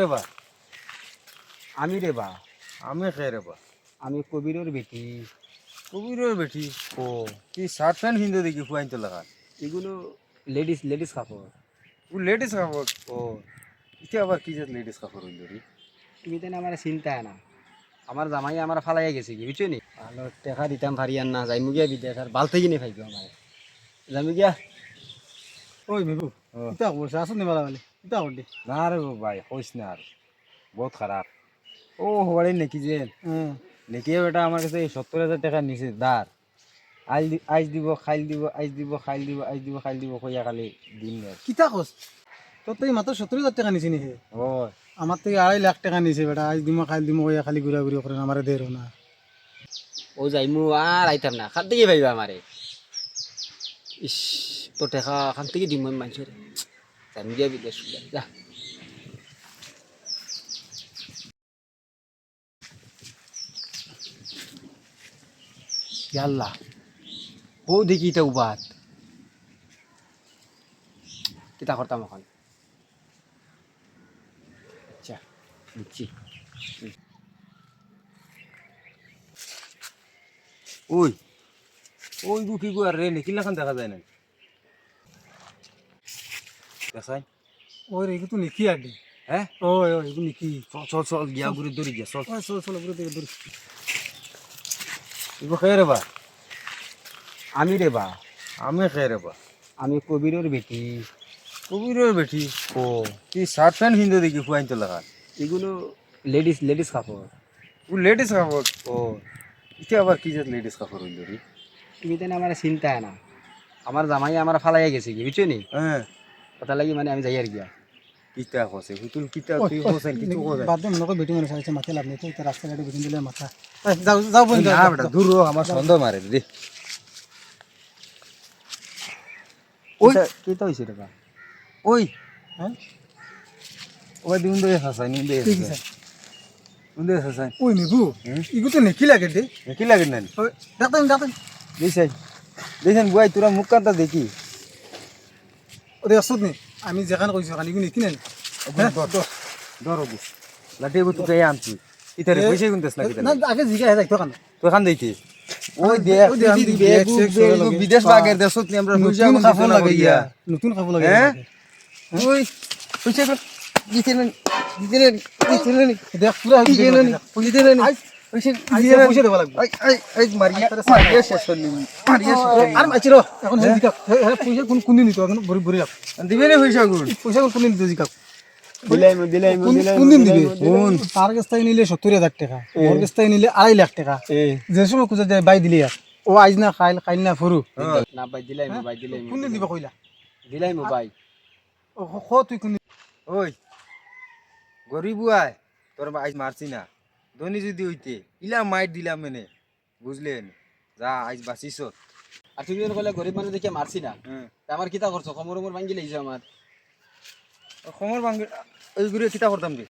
রে বা। আমি রে বা আমি রে বা। আমি কবিরের বেটি। কবিরের বেটি? ও কি শার্ট প্যান্ট হিন্দু দেখি ফুয়াইন তো লাগা এগুলো লেডিস লেডিস কাপড়। ও লেডিস কাপড়? ও ইতে আবার কি জাত লেডিস কাপড় হইল রে? তুমি তো আমার চিন্তা না। আমার জামাই আমার ফালাইয়া গেছে কি বুঝছ নি? ভালো টেকা দিতাম ফারিয়ান না যাইমু গিয়া বিদেশ আর বালতে কিনে ফাইব আমার। যাইমু গিয়া। ওই বিভু ও। ইতা করছে আসুন নি বালা বলে ইতা করলি না? রে ভাই কইস না আর। বহুত খারাপ। ও হবারে নাকি যে? হ্যাঁ। নাকি বেটা আমার কাছে সত্তর হাজার টাকা নিছে দার আজ দি- আজ দিব খাইল দিব আজ দিব খাইল দিব আজ দিব খাইল দিব কইয়া খালি দিন নেই কিতা কস? তোর তো এই মাত্র সত্তর হাজার টাকা নিছি নি হে ও আমার থেকে আড়াই লাখ টাকা নিছে বেটা আজ দিমো খাইল দিমো কইয়া খালি ঘুরা ঘুরি করেন আমার দেরো না। ও যাইমু আর আইতাম না। খান থেকে পাইবা আমারে? ইস। টেকা খান থেকে আমি মানুষের যাইমু গিয়া বিদেশ যা। ইয়াল্লা ও দেখি এটা উবাত। কিতা করতাম এখন। আচ্ছা বুঝছি ওই ওই গু কি আর রে নিখিল খান দেখা যায় না দেখাই ওই রে এগুলো নিকি দে হ্যাঁ ওই ওই নিকি। চল চল গিয়া ঘুরে দৌড়ি গিয়া চল। চলো চলো ঘুরে দেখে দূর ইবো খেয়ে রে বা আমি রে বা। আমি খেয়ে রে বা আমি কবিরের বেটি কবিরের বেটি ও কি শার্ট প্যান্ট হিন্দু দেখি ফুয়াইন তো লাগা এগুলো লেডিস লেডিস কাপড় ও লেডিস কাপড় ও ইতে আবার কি জাত লেডিস কাপড় হইল রে তুমি তো আমার চিন্তা না আমার জামাই আমার ফালাইয়া গেছে কি বুঝছ নি? হ্যাঁ কথা লাগি মানে আমি যাই আর গিয়া কিতা কসে হুতুল কিতা তুই হোসেন কিছু কোসেন বাদ দে মনে করে বেটি মানুষ আছে মাথা লাভ নেই তো এটা রাস্তাঘাটে বেটিন দিলে মাথা। যাও যাও বোন যাও না বেটা দূর হ, আমার সন্দেহ মারে দে। ওই কি তো হইছে রে বা? ওই। হ্যাঁ? ওই দিন দে হাসাই নিন দে আছে। হাসাই। ওই নিবু হুম? এগুলো তো নিকি লাগে দে। কি লাগে না ডাক্তার ডাক্তার দেখাই। দেখেন বুয়াই তোরা মুখ কান্তা দেখি। ওদের ওষুধ নেই আমি যেখানে কইছি হ্যাঁ? আনছি। ইতারে পয়সা গুনতেছ না না আগে জিজ্ঞাসা হয়ে যাইতো কেন। তো খান দেইতে? ওই দে ওই দে, আমি তুই ব্যাগ বেগু- চেক করে বেগু লগে। বিদেশ বাগের দেশত নি আমরা নতুন কাপড় না লাগে কইয়া নতুন কাপড় লাগে হ্যাঁ? ওই পয়সা গুন দিতে না দিতে না দিতে না দেখ পুরা দিতে না হ্যাঁ? আড়াই লাখ টাকা। যে সময় খুঁজে যায় বাই দিলি ও আইজ না খাইল খাইল না ফরু। না দিলাই দিলাই কোন দিন দিবা কইলা? দিলাই মো ভাই ও খ তুই কোন দিন ওই গরিব আয় তোর আজ মারছি না। ধনী যদি হইতে ইলা মাইট দিলাম মানে বুঝলেন যা আজ বাঁচিস আর তুমি কলে গরিব মানুষ দেখে মারছি না হ্যাঁ। আমার কিতা করছ? কমর উমর ভাঙ্গি লাগছে আমার কমর ভাঙ্গি ওই ঘুরে কিতা করতাম রে